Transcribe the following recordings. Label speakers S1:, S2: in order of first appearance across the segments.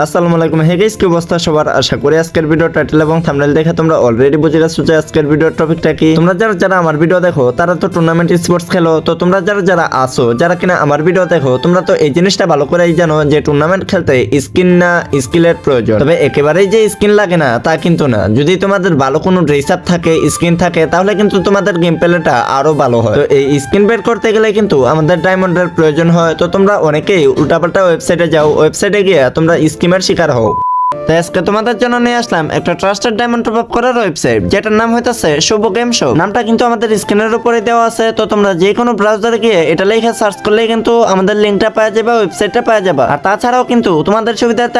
S1: আসসালামু আলাইকুম। Hey guys কি অবস্থা সবার? আশা করি আজকের ভিডিও টাইটেল এবং থাম্বনেল দেখে তোমরা অলরেডি বুঝে গেছো যে আজকের ভিডিওর টপিকটা কি। তোমরা যারা যারা আমার ভিডিও দেখো, তারা তো টুর্নামেন্ট স্পোর্টস খেলো। তো তোমরা যারা যারা আসো যারা কিনা আমার ভিডিও দেখো, তোমরা তো এই জিনিসটা ভালো করেই জানো যে টুর্নামেন্ট খেলতে স্কিন না স্কিলের প্রয়োজন। তবে একেবারেই যে স্কিন লাগে না, তা কিন্তু না। যদি তোমাদের ভালো কোনো ড্রেস আপ থাকে স্কিন থাকে, তাহলে কিন্তু তোমাদের গেম প্লেটা আরও ভালো হয়। তো এই স্কিন বের করতে গেলে কিন্তু আমাদের ডায়মন্ডের প্রয়োজন হয়। তো তোমরা অনেকেই উল্টাপাল্টা ওয়েবসাইটে যাও। ওয়েবসাইটে গিয়ে তোমরা স্কিমের শিকার হও। তাই আজকে তোমাদের জন্য নিয়ে আসলাম একটা ট্রাস্টেড ডায়মন্ড করার ওয়েবসাইট যেটার নাম হইতাছে শুভ গেম শো নামটা কিন্তু আমাদের স্ক্রিনের উপরে দেওয়া আছে, তো তোমরা যে কোনো ব্রাউজারে গিয়ে এটা লেখা সার্চ কিন্তু আমাদের লিঙ্কটা পাওয়া যাবে ওয়েবসাইটটা পাওয়া যাবে। আর তাছাড়াও কিন্তু তোমাদের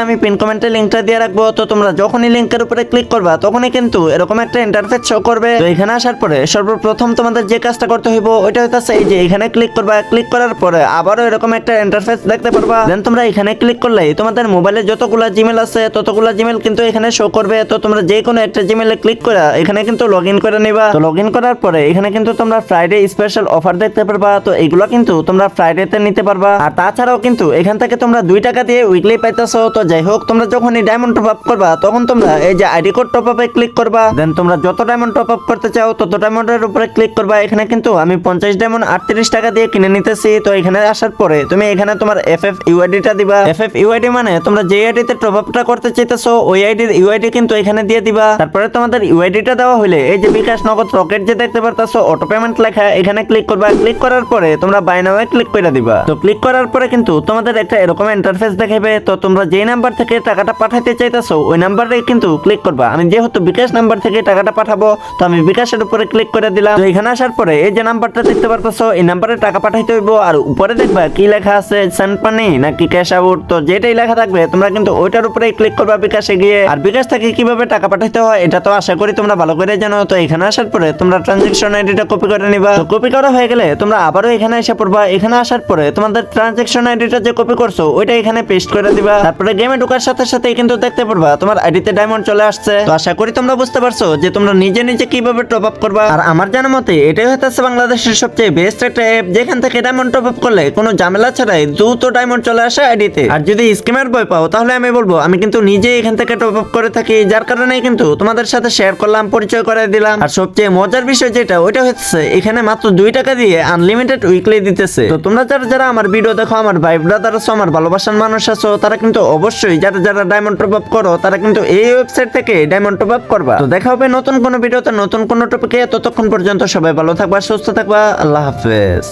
S1: আমি পিন কমেন্টে লিঙ্কটা দিয়ে রাখব, তো তোমরা যখনই লিঙ্কের উপরে ক্লিক করবা, তখনই কিন্তু এরকম একটা ইন্টারফেস শো করবে। তো এখানে আসার পরে সর্বপ্রথম তোমাদের যে কাজটা করতে হইব, ওইটা হইতাছে এই যে এখানে ক্লিক করবা ক্লিক করার পরে আবারও এরকম একটা ইন্টারফেস দেখতে পারবা। দেন তোমরা এখানে ক্লিক করলেই তোমাদের মোবাইলে যতগুলা জিমেল আছে ততগুলা জিমেল কিন্তু এখানে শো করবে, তো তোমরা যে কোনো একটা জিমেলে ক্লিক করে এখানে কিন্তু লগ ইন করে নিবা। তো লগ ইন করার পরে এখানে কিন্তু তোমরা ফ্রাইডে স্পেশাল অফার দেখতে পারবা, তো এগুলো কিন্তু তোমরা ফ্রাইডেতে নিতে পারবা। আর তাছাড়াও কিন্তু এখান থেকে তোমরা দুই টাকা দিয়ে উইকলি পাইতেছো, তো যাই হোক, তোমরা যখনই ডায়মন্ড টপ আপ করবা, তখন তোমরা এই যে আইডি কোড টপ আপে ক্লিক করবা। দেন তোমরা যত ডায়মন্ড টপ আপ করতে চাও, তত ডায়মন্ডের উপরে ক্লিক করবা। এখানে কিন্তু আমি পঞ্চাশ ডায়মন্ড আটত্রিশ টাকা দিয়ে কিনে নিতেছি, তো এখানে আসার পরে তুমি এখানে তোমার এফ এফ ইউআইডিটা দিবা। এফ এফ ইউআইডি মানে তোমরা যে আইডিতে টপ আপটা করতে চাইতেছো, ওই আইডির ইউআইডি কিন্তু এখানে দিয়ে দিবা। তারপরে তোমাদের ইউআইডিটা দেওয়া হলে এই যে বিকাশ নগদ রকেট যে দেখতে পারতাছো অটো পেমেন্ট লেখা, এখানে ক্লিক করবা। ক্লিক করার পরে তোমরা বাই ক্লিক করে দিবা। তো ক্লিক করার পরে কিন্তু তোমাদের একটা এরকম ইন্টারফেস দেখাবে তো তোমরা যে নাম্বার থেকে টাকাটা পাঠাতে চাইতেছো, ওই নাম্বারে কিন্তু ক্লিক করবা। আমি যেহেতু বিকাশ নাম্বার থেকে টাকাটা পাঠাবো, তো আমি বিকাশের উপরে ক্লিক করে দিলাম। তো এখানে আসার পরে এই যে নাম্বারটা দেখতে পারতেছো, এই নাম্বারে টাকা পাঠাইতে হইব। আর উপরে দেখবা কি লেখা আছে সেন্ড পানি নাকি ক্যাশ আউট তো যেটাই লেখা থাকবে, তোমরা কিন্তু ওইটার উপরে ক্লিক করবা বিকাশে গিয়ে। আর বিকাশ থেকে কীভাবে টাকা পাঠাইতে হয়, এটা তো আশা করি তোমরা ভালো করে জানো। তো এখানে আসার পরে তোমরা ট্রানজেকশন আইডিটা কপি করে নিবা। কপি করা হয়ে গেলে তোমরা আবারও এখানে এসে পড়বা। এখানে আসার পরে তোমাদের ট্রানজেকশন আইডিটা যে কপি করছ, ওইটা এখানে পেস্ট করে দিবা। তারপরে গেমে ঢোকার সাথে সাথে কিন্তু দেখতে পারবা, তোমার আইডিতে ডায়মন্ড চলে আসছে। তো আশা করি তোমরা বুঝতে পারছ যে তোমরা নিজে নিজে কীভাবে টপ আপ করবা। আর আমার জানা মতে এটাই হইতাছে বাংলাদেশের সবচেয়ে বেস্ট একটা অ্যাপ যেখান থেকে ডায়মন্ড টপ আপ করলে কোনো ঝামেলা ছাড়াই দ্রুত ডায়মন্ড চলে আসে আইডিতে আর যদি স্কিমের বই পাও, তাহলে আমি বলব, আমি কিন্তু নিজে এখান থেকে টপ আপ করে থাকি, যার কারণে কিন্তু তোমাদের সাথে শেয়ার করলাম, পরিচয় করে দিলাম। আর সবচেয়ে মজার বিষয় যেটা, ওইটা হচ্ছে এখানে মাত্র দুই টাকা দিয়ে আনলিমিটেড উইকলি দিতেছে। তো তোমরা যারা যারা আমার ভিডিও দেখো, আমার ভাই ব্রাদার আছো, আমার ভালোবাসার মানুষ আছো, তারা কিন্তু অবশ্যই যারা যারা ডায়মন্ড টপ আপ করো, তারা কিন্তু এই ওয়েবসাইট থেকে ডায়মন্ড টপ আপ করবা। তো দেখা হবে নতুন কোনো ভিডিওতে নতুন কোনো টপিকে ততক্ষণ পর্যন্ত সবাই ভালো থাকবা, সুস্থ থাকবা, আল্লাহ হাফেজ।